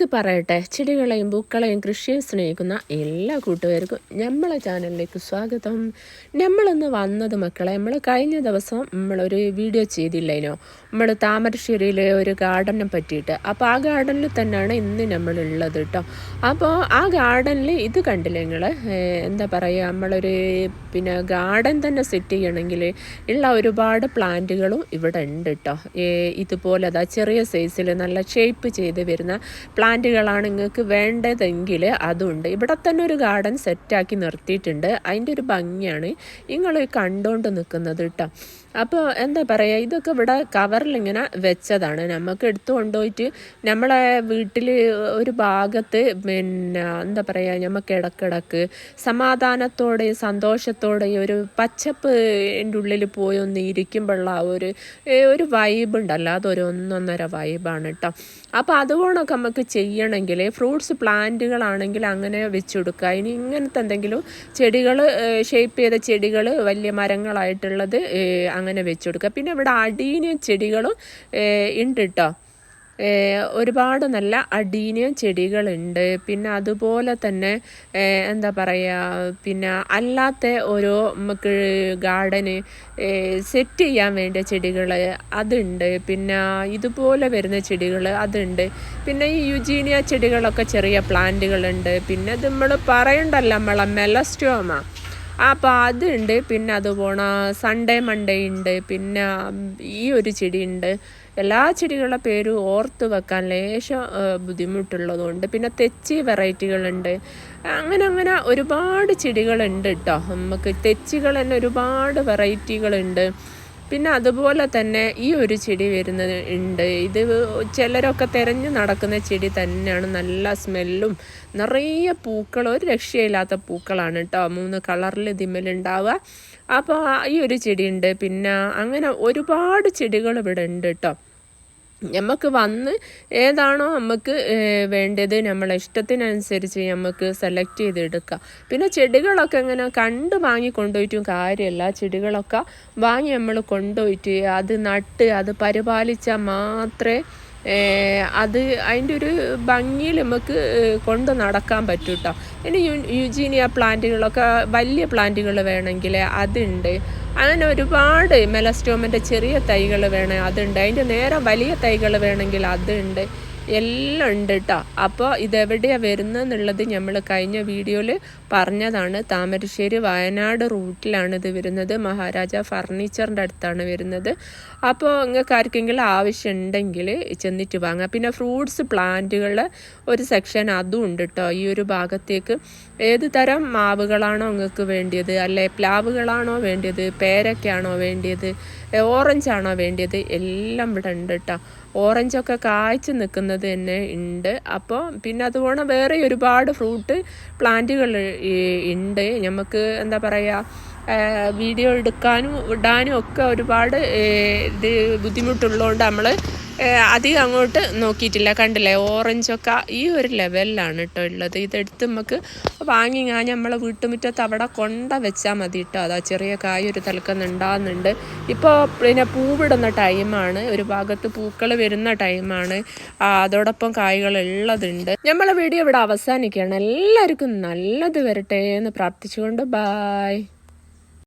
നമുക്ക് പറയട്ടെ. ചെടികളെയും പൂക്കളെയും കൃഷിയെ സ്നേഹിക്കുന്ന എല്ലാ കൂട്ടുകാർക്കും നമ്മളെ ചാനലിലേക്ക് സ്വാഗതം. നമ്മളൊന്ന് വന്നത് മക്കളെ നമ്മൾ കഴിഞ്ഞ ദിവസം നമ്മളൊരു വീഡിയോ ചെയ്തില്ലേനോ? നമ്മൾ താമരശ്ശേരിയിലെ ഒരു ഗാർഡനെ പറ്റിയിട്ട്. അപ്പോൾ ആ ഗാർഡനിൽ തന്നെയാണ് ഇന്ന് നമ്മളുള്ളത് കേട്ടോ അപ്പോൾ ആ ഗാർഡനിൽ ഇത് കണ്ടില്ലേ നിങ്ങൾ എന്താ പറയുക നമ്മളൊരു പിന്നെ ഗാർഡൻ തന്നെ സെറ്റ് ചെയ്യണമെങ്കിൽ ഉള്ള ഒരുപാട് പ്ലാന്റുകളും ഇവിടെ ഉണ്ട് കേട്ടോ ഇതുപോലെ അതാ ചെറിയ സൈസിൽ നല്ല ഷേപ്പ് ചെയ്ത് വരുന്ന പ്ലാന്റുകളാണ് നിങ്ങൾക്ക് വേണ്ടതെങ്കിൽ അതുണ്ട്. ഇവിടെ തന്നെ ഒരു ഗാർഡൻ സെറ്റാക്കി നിർത്തിയിട്ടുണ്ട്. അതിന്റെ ഒരു ഭംഗിയാണ് നിങ്ങൾ കണ്ടുകൊണ്ട് നിൽക്കുന്നത് കേട്ടോ അപ്പോൾ എന്താ പറയുക ഇതൊക്കെ ഇവിടെ കവറിലിങ്ങനെ വെച്ചതാണ്. നമുക്ക് എടുത്തു കൊണ്ടുപോയിട്ട് നമ്മളെ വീട്ടിൽ ഒരു ഭാഗത്ത് പിന്നെ എന്താ പറയുക നമുക്ക് ഇടക്കിടക്ക് സമാധാനത്തോടെ സന്തോഷത്തോടെ ഒരു പച്ചപ്പ് എന്റെ ഉള്ളിൽ പോയി ഒന്ന് ഇരിക്കുമ്പോഴുള്ള ഒരു ഒരു വൈബ് ഉണ്ടല്ലോ. അതൊരു ഒന്നൊന്നര വൈബാണ് കേട്ടോ അപ്പോൾ അതുകൊണ്ടൊക്കെ നമുക്ക് ചെയ്യണമെങ്കിൽ ഫ്രൂട്ട്സ് പ്ലാന്റുകളാണെങ്കിൽ അങ്ങനെ വെച്ചുകൊടുക്കുക ഇനി ഇങ്ങനത്തെ എന്തെങ്കിലും ചെടികൾ ഷേപ്പ് ചെയ്ത ചെടികൾ വലിയ മരങ്ങളായിട്ടുള്ളത് അങ്ങനെ വെച്ചുകൊടുക്കുക പിന്നെ ഇവിടെ അടീനിയം ചെടികളും ഉണ്ട് കേട്ടോ ഒരുപാട് നല്ല അടീനിയം ചെടികളുണ്ട്. പിന്നെ അതുപോലെ തന്നെ എന്താ പറയുക പിന്നെ അല്ലാത്ത ഓരോ നമുക്ക് ഗാർഡന് സെറ്റ് ചെയ്യാൻ വേണ്ടിയ ചെടികൾ അതുണ്ട്. പിന്നെ ഇതുപോലെ വരുന്ന ചെടികൾ അതുണ്ട്. പിന്നെ ഈ യുജീനിയ ചെടികളൊക്കെ ചെറിയ പ്ലാന്റുകളുണ്ട്. പിന്നെ നമ്മൾ പറയണ്ടല്ലോ നമ്മളെ മെലസ്റ്റോമ. അപ്പോൾ അതുണ്ട്. പിന്നെ അത് പോണ സൺഡേ മൺഡേ ഉണ്ട് പിന്നെ ഈ ഒരു ചെടിയുണ്ട് എല്ലാ ചെടികളുടെ പേരും ഓർത്ത് വെക്കാൻ ലേശം ബുദ്ധിമുട്ടുള്ളതുകൊണ്ട് പിന്നെ തെച്ചി വെറൈറ്റികളുണ്ട് അങ്ങനെ അങ്ങനെ ഒരുപാട് ചെടികളുണ്ട് കേട്ടോ നമുക്ക് തെച്ചികൾ തന്നെ ഒരുപാട് വെറൈറ്റികളുണ്ട് പിന്നെ അതുപോലെ തന്നെ ഈ ഒരു ചെടി വരുന്നത് ഉണ്ട്. ഇത് ചിലരൊക്കെ തിരഞ്ഞു നടക്കുന്ന ചെടി തന്നെയാണ്. നല്ല സ്മെല്ലും നിറയെ പൂക്കൾ ഒരു രക്ഷയില്ലാത്ത പൂക്കളാണ് കേട്ടോ. മൂന്ന് കളറിൽ ഇതിമലുണ്ടാവുക അപ്പോൾ ഈ ഒരു ചെടിയുണ്ട് പിന്നെ അങ്ങനെ ഒരുപാട് ചെടികൾ ഇവിടെ ഉണ്ട് കേട്ടോ. നമുക്ക് വന്ന് ഏതാണോ നമുക്ക് വേണ്ടത് നമ്മളെ ഇഷ്ടത്തിനനുസരിച്ച് നമുക്ക് സെലക്ട് ചെയ്തെടുക്കാം. പിന്നെ ചെടികളൊക്കെ ഇങ്ങനെ കണ്ട് വാങ്ങി കൊണ്ടുപോയിട്ടും കാര്യമല്ല ചെടികളൊക്കെ വാങ്ങി നമ്മൾ കൊണ്ടുപോയിട്ട് അത് നട്ട് അത് പരിപാലിച്ചാൽ മാത്രമേ അത് അതിന്റെ ഒരു ഭംഗിയിൽ നമുക്ക് കൊണ്ട് നടക്കാൻ പറ്റും കേട്ടോ ഇനി യു യുജീനിയ പ്ലാന്റുകളൊക്കെ വലിയ പ്ലാന്റുകൾ വേണമെങ്കിൽ അതുണ്ട്. അങ്ങനെ ഒരുപാട് മെലസ്റ്റോമിന്റെ ചെറിയ തൈകൾ വേണം അതുണ്ട്. അതിന്റെ നേരെ വലിയ തൈകൾ വേണമെങ്കിൽ അതുണ്ട്. എല്ലാം ഉണ്ട് കേട്ടോ അപ്പോൾ ഇതെവിടെയാണ് വരുന്നതെന്നുള്ളത് നമ്മൾ കഴിഞ്ഞ വീഡിയോയിൽ പറഞ്ഞതാണ്. താമരശ്ശേരി വയനാട് റൂട്ടിലാണ് ഇത് വരുന്നത്. മഹാരാജ ഫർണിച്ചറിന്റെ അടുത്താണ് വരുന്നത്. അപ്പോൾ നിങ്ങൾക്ക് ആർക്കെങ്കിലും ആവശ്യമുണ്ടെങ്കിൽ ചെന്നിട്ട് വാങ്ങാം. പിന്നെ ഫ്രൂട്ട്സ് പ്ലാന്റുകൾ ഒരു സെക്ഷൻ അതും ഉണ്ട് കേട്ടോ ഈ ഒരു ഭാഗത്തേക്ക് ഏത് തരം മാവുകളാണോ നിങ്ങൾക്ക് വേണ്ടിയത്? അല്ലെ പ്ലാവുകളാണോ വേണ്ടിയത്? പേരയ്ക്കാണോ വേണ്ടിയത്? ഓറഞ്ച് ആണോ വേണ്ടിയത്? എല്ലാം ഇവിടെ ഉണ്ട് കേട്ടോ ഓറഞ്ചൊക്കെ കായ്ച്ച് നിൽക്കുന്നത് തന്നെ ഉണ്ട്. അപ്പോൾ പിന്നെ അതുപോലെ വേറെ ഒരുപാട് ഫ്രൂട്ട് പ്ലാന്റുകൾ ഉണ്ട്. നമുക്ക് എന്താ പറയുക വീഡിയോ എടുക്കാനും ഇടാനും ഒക്കെ ഒരുപാട് ഇത് ബുദ്ധിമുട്ടുള്ളതുകൊണ്ട് നമ്മൾ അധികം അങ്ങോട്ട് നോക്കിയിട്ടില്ല. കണ്ടില്ലേ? ഓറഞ്ചൊക്കെ ഈ ഒരു ലെവലിലാണ് കേട്ടോ ഉള്ളത് ഇതെടുത്ത് നമുക്ക് വാങ്ങി ഞാൻ നമ്മളെ വീട്ടുമുറ്റത്ത് അവിടെ കൊണ്ട വെച്ചാൽ മതി കേട്ടോ അതാ ചെറിയ കായ ഒരു തലക്കം ഉണ്ടാകുന്നുണ്ട് ഇപ്പോൾ പിന്നെ പൂവിടുന്ന ടൈമാണ് ഒരു ഭാഗത്ത് പൂക്കൾ വരുന്ന ടൈമാണ് അതോടൊപ്പം കായ്കൾ ഉള്ളതുണ്ട്. നമ്മളെ വീഡിയോ ഇവിടെ അവസാനിക്കുകയാണ്. എല്ലാവർക്കും നല്ലത് വരട്ടെ എന്ന് പ്രാർത്ഥിച്ചുകൊണ്ട് ബായ്